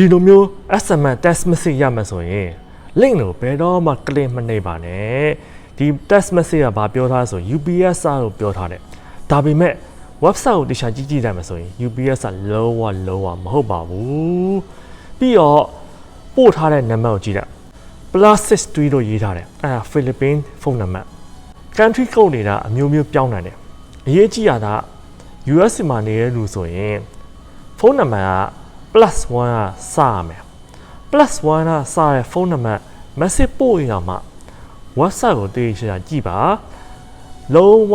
ဒီလိုမျိုး SMS text message ရမှာဆိုရင် link ကိုဘယ်တော့မှ click မနှိပ်ပါနဲ့ဒီ text message ကဘာပြောထားလဲဆိုရင် UPS စာကိုပြောထားတယ်ဒါပေမဲ့ website ကိုတခြားကြည့်ကြည့်တယ်မှာဆိုရင် UPS ကလုံးဝလုံးဝမဟုတ်ပါဘူးပြီးတော့ပို့ထားတဲ့နံပါတ်ကိုကြည့်လိုက် plus 63 လို့ရေးထားတယ်အဲဒါ Philippine ဖုန်းနံပါတ် country code နေတာအမျိုးမျိုးပြောင်းနိုင်တယ်အရေးကြီးတာက US မှာနေတဲ့လူဆိုရင်ဖုန်းနံပါတ်က plus 1ကစရမယ် plus 1ကစတဲ့ဖုန်းနံပါတ် message ပို့ရမှာ website ကိုတေးချာကြည့်ပါလုံးဝ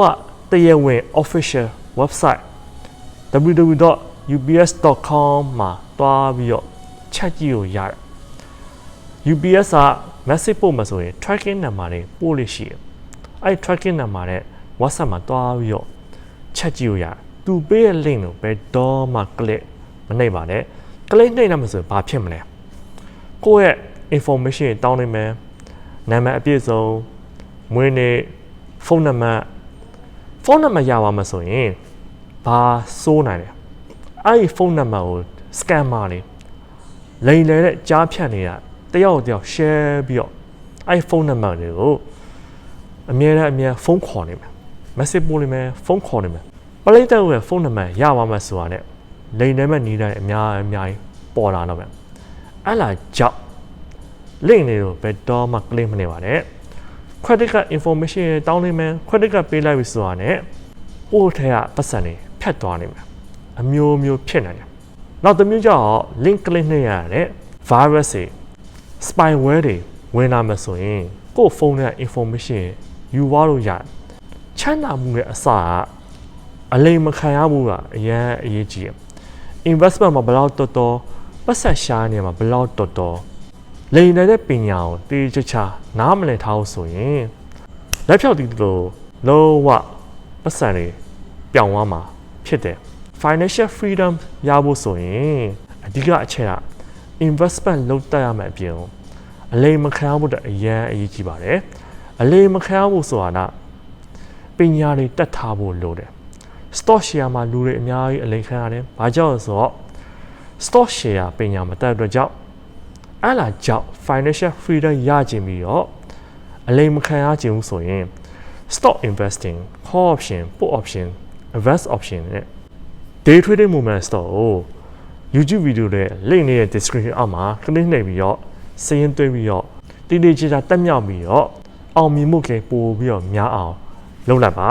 တရားဝင် official website www.ups.com မှာတွားပြီးတော့ချက်ကြည့်လို့ရတယ် UPS က message ပို့မှာဆိုရင် tracking number တွေပို့လို့ရှိတယ်အဲ့ tracking number နဲ့ WhatsApp မှာတွားပြီးတော့ချက်ကြည့်လို့ရတယ်သူပေးတဲ့ link ကိုဘယ်တော့မှ click မနှိပ်ပါနဲ့ click နှိပ်လိုက်မှဆိုရင်ဘာဖြစ်မလဲကိုယ့်ရဲ့ information တွေတောင်းနေမယ်နာမည်အပြည့်စုံမွေးနေ့ဖုန်းနံပါတ်ဖုန်းနံပါတ်ရပါမှာဆိုရင်ဘာစိုးနိုင်လဲအဲ့ဒီဖုန်းနံပါတ်ကို scammer တွေလိန်လေတဲ့ကြားဖြတ်နေတာတယောက်တယောက် share ပြီးတော့အဲ့ဖုန်းနံပါတ်တွေကိုအမြဲတမ်းအမြဲဖုန်းခေါ်နေမယ် message ပို့နေမယ်ဖုန်းခေါ်နေမယ်ပလိတ်တဲ့ရဲ့ဖုန်းနံပါတ်ရပါမှာဆိုတာနဲ့ လိန်ထဲမှာနေတဲ့အများအများကြီးပေါ်လာတော့မယ်အဲ့လာကြောက် link တွေကိုဘယ်တော့မှ claim မနေပါနဲ့ credit card information တွေတောင်းနေမယ် credit card ပေးလိုက်ပြီဆိုတာနဲ့ပို့ထဲကပတ်စံတွေဖြတ်သွားနေမယ်အမျိုးမျိုးဖြစ်နိုင်တယ်နောက်တစ်မျိုးကျတော့ link click နှိပ်ရတဲ့ virus တွေ spyware တွေဝင်လာမှဆိုရင်ကိုယ့်ဖုန်းထဲက information ယူသွားလို့ရတယ်ချမ်းသာမှုရဲ့အစကအလိမ်မခံရဘူးကအရင်အရေးကြီးတယ် investment မှာဘယ်လောက်တော်တော်ပတ်ဆက်ရှားနေမှာဘယ်လောက်တော်တော်လိမ်နေတဲ့ပညာကိုတေးချချာနားမလည်ထားလို့ဆိုရင်လက်ဖြောက်တီးလိုလုံးဝပတ်စံတွေပြောင်းသွားမှာဖြစ်တယ် financial freedom ရဖို့ဆိုရင်အဓိကအချက်က investment လုပ်တတ်ရမယ်အပြင်အလိမ်မခံရဖို့အတွက်အရန်အရေးကြီးပါတယ်အလိမ်မခံရဖို့ဆိုတာကပညာတွေတတ်ထားဖို့လိုတယ် stock share မှာလူတွေအများကြီးအလိမ်ခံရတယ်။ဘာကြောင့်လဲဆိုတော့ stock share ပညာမတတ်တဲ့အတွက်ကြောင့်အဲ့လာကြောင့် financial freedom ရခြင်းပြီးတော့အလိမ်မခံရခြင်းဘူးဆိုရင် stock investing, call option, put option, advance option နဲ့ day trading movement stock ကို YouTube video နဲ့ link နေတဲ့ description အောက်မှာ click နှိပ်ပြီးတော့စာရင်းသွင်းပြီးတော့တည်တည်ချာချာတက်မြောက်ပြီးတော့အောင်မြင်မှုကပို့ပြီးတော့များအောင်လုပ်လိုက်ပါ